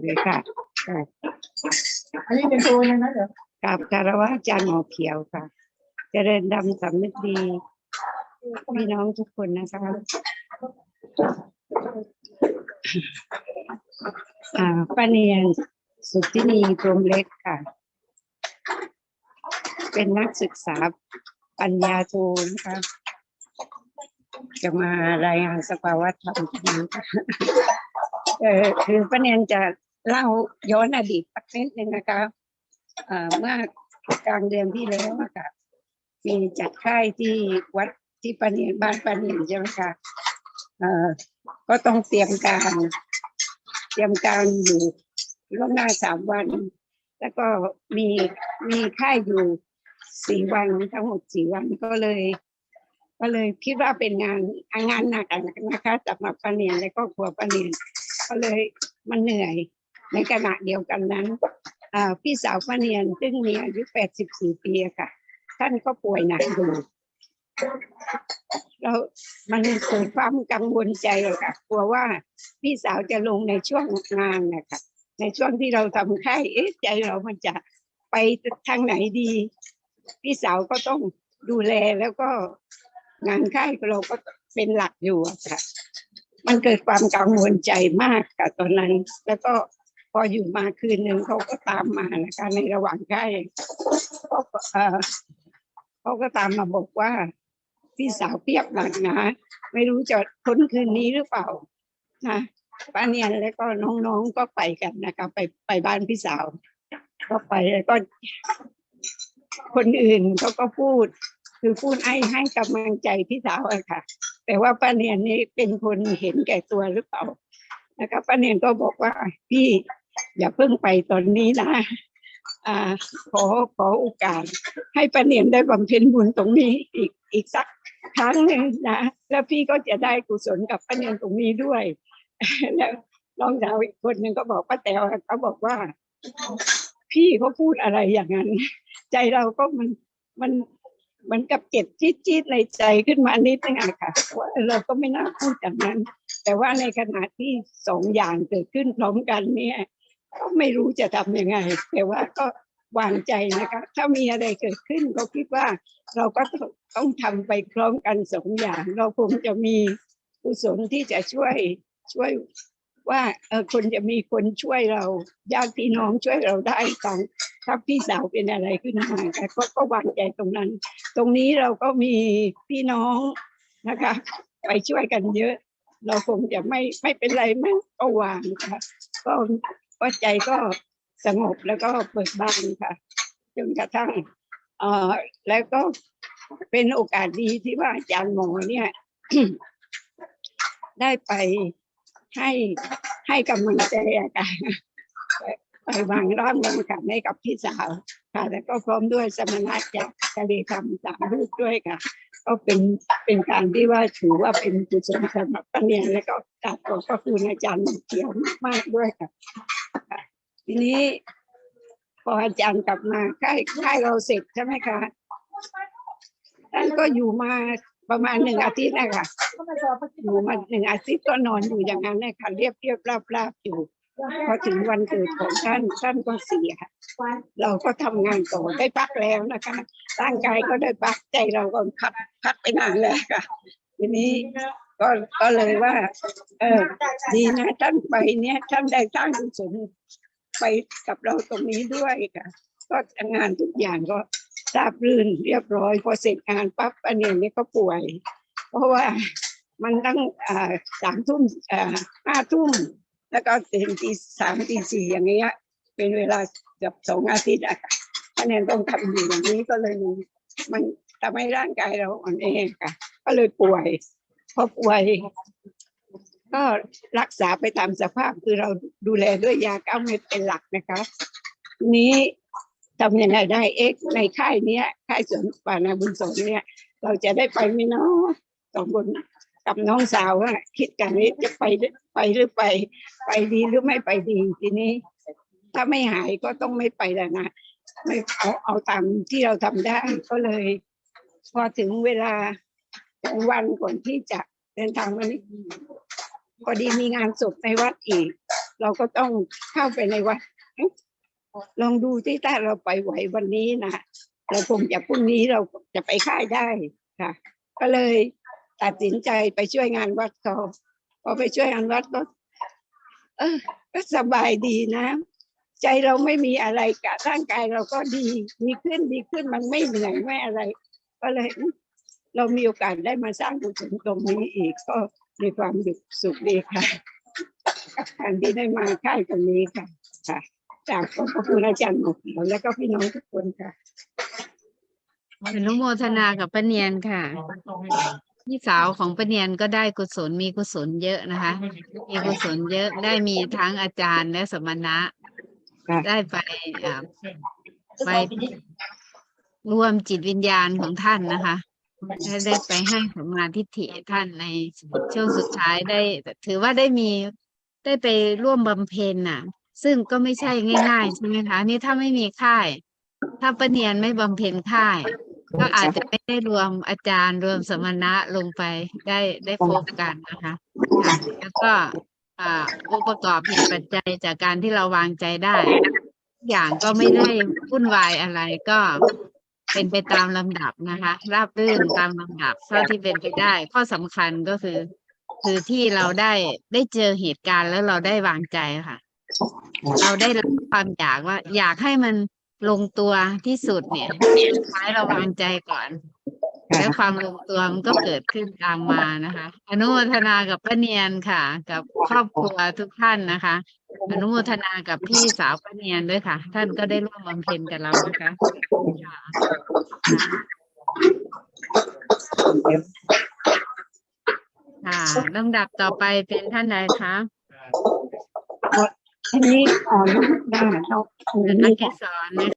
เลยค่ะค่ะอันนี้เป็นตัวนะนะเดี๋ยวกราบคารวะอาจารย์หมอเขียวค่ะ เจริญดำสำนึกดี พี่น้องทุกคนนะคะอ่าป้าเนียนสุทธินีพรหมเล็กค่ะ เป็นนักศึกษาปัญญาโทนะคะจะมารายงานสภาวะธรรมที่นี้ค่ะ เออคือป้าเนีนจะเล่าย้อนอดีตสักนิดนึงนะคะเอ่อเมื่อกลางเดือนที่แล้วอะค่ะมีจัดค่ายที่วัดที่ปานีบ้านปานีใช่ไหมคะเอ่อก็ต้องเตรียมการ เตรียมการอยู่ล่วงหน้าสามวัน แล้วก็มีมีค่ายอยู่สี่วันทั้งหมดสี่วันก็เลย ก็เลยคิดว่าเป็นงานงานหนักนะคะสำหรับปานีและก็ครัวปานี ก็เลยมันเหนื่อย ในขณะเดียวกันนั้นอ่าพี่สาวปาเนียนซึ่งมีอายุแปดสิบสี่ปีค่ะ ท่านก็ป่วยหนักอยู่แล้วมันเกิดความกังวลใจค่ะ กลัวว่าพี่สาวจะลงในช่วงงานนะคะในช่วงที่เราทำค่ายเอ๊ะใจเรามันจะไปทางไหนดี พี่สาวก็ต้องดูแลแล้วก็งานค่ายเราก็เป็นหลักอยู่ค่ะ มันเกิดความกังวลใจมากกับตอนนั้น แล้วก็พออยู่มาคืนหนึ่งเขาก็ตามมานะคะในระหว่างค่ายเขาก็เออเขาก็ตามมาบอกว่า พี่สาวเปียบหนักนะ ไม่รู้จะพ้นคืนนี้หรือเปล่านะป้าเนียนแล้วก็น้องๆก็ไปกันนะคะไปไปบ้านพี่สาว ก็ไปแล้วก็ คนอื่นเขาก็พูด คือพูดให้ให้กำลังใจพี่สาวอะค่ะ แต่ว่าป้าเนียนนี่เป็นคนเห็นแก่ตัวหรือเปล่านะคะป้าเนียนก็บอกว่าพี่อย่าเพิ่งไปตอนนี้นะอ่าขอขอโอกาส ให้ป้าเนียนได้บำเพ็ญบุญตรงนี้อีกอีกสักครั้งหนึ่งนะแล้วพี่ก็จะได้กุศลกับป้าเนียนตรงนี้ด้วยแล้วน้องสาวอีกคนหนึ่งก็บอกป้าแต๋วเขาบอกว่า พี่เขาพูดอะไรอย่างนั้น ใจเราก็มันมัน มันกับเจ็บจี๊ดๆในใจขึ้นมานิดนึงอะค่ะว่าเราก็ไม่น่าพูดอย่างนั้น แต่ว่าในขณะที่สองอย่างเกิดขึ้นพร้อมกันเนี่ยก็ไม่รู้จะทำยังไง แต่ว่าก็วางใจนะคะ ถ้ามีอะไรเกิดขึ้นก็คิดว่าเราก็ต้องทำไปพร้อมกันสองอย่าง เราคงจะมีกุศลที่จะช่วยช่วย ว่าเออคนจะมีคนช่วยเราญาติพี่น้องช่วยเราได้ตอนถ้าพี่สาวเป็นอะไรขึ้นมาค่ก็ก็วางใจตรงนั้น ตรงนี้เราก็มีพี่น้องนะคะ ไปช่วยกันเยอะ เราคงจะไม่ไม่เป็นไรมั้งก็วางค่ะก็ก็ใจก็สงบแล้วก็เปิดบานค่ะจนกระทั่งเอ่อแล้วก็เป็นโอกาสดีที่ว่าอาจารย์หมอเนี่ย ได้ไป ให้ให้กำลังใจอะค่ะไปวางร่างลงขันให้กับพี่สาวค่ะแล้วก็พร้อมด้วยสมณะจากทะเลคำสามรูปด้วยค่ะ ก็เป็นเป็นการที่ว่าถือว่าเป็นกุศลสำหรับป้าเนียนแล้วก็กราบขอบพระคุณอาจารย์เขียวมากด้วยค่ะ ทีนี้พออาจารย์กลับมาค่ายค่ายเราเสร็จใช่ไหมคะท่านก็อยู่มา ประมาณหนึ่งอาทิตย์นะคะอยู่มาหนึ่งอาทิตย์ก็นอนอยู่อย่างนั้นนะคะเรียบเรียบราบราบอยู่พอถึงวันเกิดของท่านท่านก็เสียเราก็ทำงานต่อได้พักแล้วนะคะร่างกายก็ได้พักใจเราก็พักพักไปนานแล้วค่ะ ทีนี้ก็ก็เลยว่า เออดีนะท่านไปเนี่ยท่านได้สร้างกุศลไปกับเราตรงนี้ด้วยค่ะก็งานทุกอย่างก็ ราบรื่นเรียบร้อย พอเสร็จงานปั๊บอันนี้นี่ก็ป่วย เพราะว่ามันตั้งสามทุ่มห้าทุ่มแล้วก็ตื่นตีสามตีสี่อย่างเงี้ยเป็นเวลาเกือบสองอาทิตย์อะค่ะแนนต้องทำอยู่อย่างนี้ก็เลยมันทำให้ร่างกายเราอ่อนแอค่ะ ก็เลยป่วยพอป่วย ก็รักษาไปตามสภาพคือเราดูแลด้วยยาเก้าเม็ดเป็นหลักนะคะ นี้ ทำยังไงได้เอ็กในค่ายเนี้ยค่ายสวนป่านาบุญสนเนี่ย เราจะได้ไปไหมเนาะสองคนกับน้องสาวอะคิดกันนี้จะไปหรือไปหรือไป ไปดีหรือไม่ไปดีทีนี้ ถ้าไม่หายก็ต้องไม่ไปแล้วนะไม่เอาเอาตามที่เราทำได้ก็เลย พอถึงเวลาของวันก่อนที่จะเดินทางมานี้พอดีมีงานศพในวัดอีก เราก็ต้องเข้าไปในวัด ลองดูที่ถ้าเราไปไหววันนี้นะเราคงจะพรุ่งนี้เราจะไปค่ายได้ค่ะ ก็เลยตัดสินใจไปช่วยงานวัดเขาพอไปช่วยงานวัดก็ เออก็สบายดีนะ ใจเราไม่มีอะไรกับร่างกายเราก็ดีดีขึ้นดีขึ้นมันไม่เหนื่อยไม่อะไร ก็เลย เรามีโอกาสได้มาสร้างกุศลตรงนี้อีกก็มีความสุขดีค่ะการที่ได้มาค่ายตรงนี้ค่ะค่ะ จากขอบพระคุณอาจารย์หมดแล้วก็พี่น้องทุกคนค่ะอนุโมทนากับป้าเนียนค่ะ พี่สาวของป้าเนียนก็ได้กุศลมีกุศลเยอะนะคะ มีกุศลเยอะได้มีทั้งอาจารย์และสมณะค่ะได้ไปอ่าไปรวมจิตวิญญาณของท่านนะคะได้ได้ไปให้สมมาทิฏฐิท่านในช่วงสุดท้ายได้ ถือว่าได้มีได้ไปร่วมบำเพ็ญน่ะ ซึ่งก็ไม่ใช่ง่ายๆใช่ไหมคะนี่ถ้าไม่มีค่าย ถ้าปเนียนไม่บำเพ็ญค่าย ก็อาจจะไม่ได้รวมอาจารย์รวมสมณะลงไปได้ได้พบกันนะคะ แล้วก็อ่าองค์ประกอบเหตุปัจจัยจากการที่เราวางใจได้ทุกอย่างก็ไม่ได้วุ่นวายอะไรก็เป็นไปตามลำดับนะคะ ราบรื่นตามลำดับเท่าที่เป็นไปได้ ข้อสำคัญก็คือ คือที่เราได้ได้เจอเหตุการณ์แล้วเราได้วางใจค่ะ เราได้รับความอยากว่า อยากให้มันลงตัวที่สุดเนี่ยท้ายเราวางใจก่อน แล้วความลงตัวมันก็เกิดขึ้นตามมานะคะ อนุโมทนากับป้าเนียนค่ะ กับครอบครัวทุกท่านนะคะ อนุโมทนากับพี่สาวป้าเนียนด้วยค่ะ ท่านก็ได้ร่วมบำเพ็ญกับเรานะคะค่ะค่ะลำดับต่อไปเป็นท่านใดคะ ทีนี้อ่อนได้เราอันอันี้กษรนะ